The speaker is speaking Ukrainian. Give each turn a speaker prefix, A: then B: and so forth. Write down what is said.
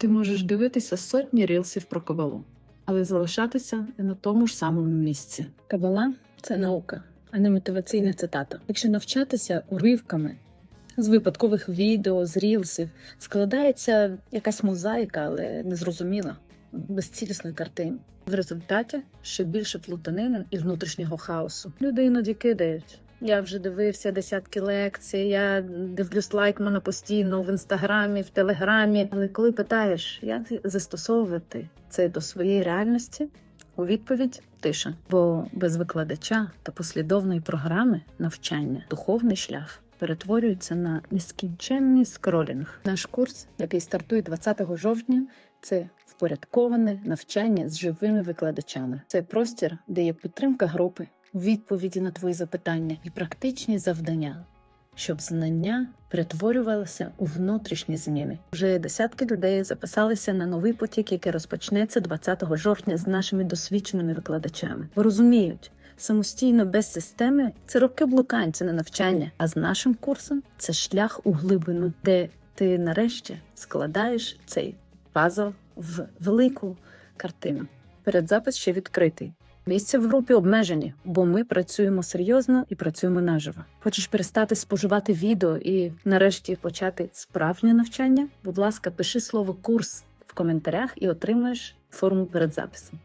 A: Ти можеш дивитися сотні рілсів про кабалу, але залишатися на тому ж самому місці.
B: Кабала це наука, а не мотиваційна цитата. Якщо навчатися уривками з випадкових відео, з рілсів, складається якась мозаїка, але незрозуміла, без цілісної картини. В результаті ще більше плутанини і внутрішнього хаосу. Люди іноді кидають. Я вже дивився десятки лекцій, я дивлюсь лайкмана постійно в інстаграмі, в телеграмі. Але коли питаєш, як застосовувати це до своєї реальності, у відповідь тиша. Бо без викладача та послідовної програми навчання духовний шлях перетворюється на нескінченний скролінг. Наш курс, який стартує 20 жовтня, це впорядковане навчання з живими викладачами. Це простір, де є підтримка групи, відповіді на твої запитання і практичні завдання. Щоб знання перетворювалися у внутрішні зміни. Вже десятки людей записалися на новий потік, який розпочнеться 20 жовтня з нашими досвідченими викладачами. Розуміють, самостійно без системи це роки блукань, це не навчання. А з нашим курсом це шлях у глибину, де ти нарешті складаєш цей пазл в велику картину. Передзапис ще відкритий. Місця в групі обмежені, бо ми працюємо серйозно і працюємо наживо. Хочеш перестати споживати відео і нарешті почати справжнє навчання? Будь ласка, пиши слово курс в коментарях і отримаєш форму передзапису.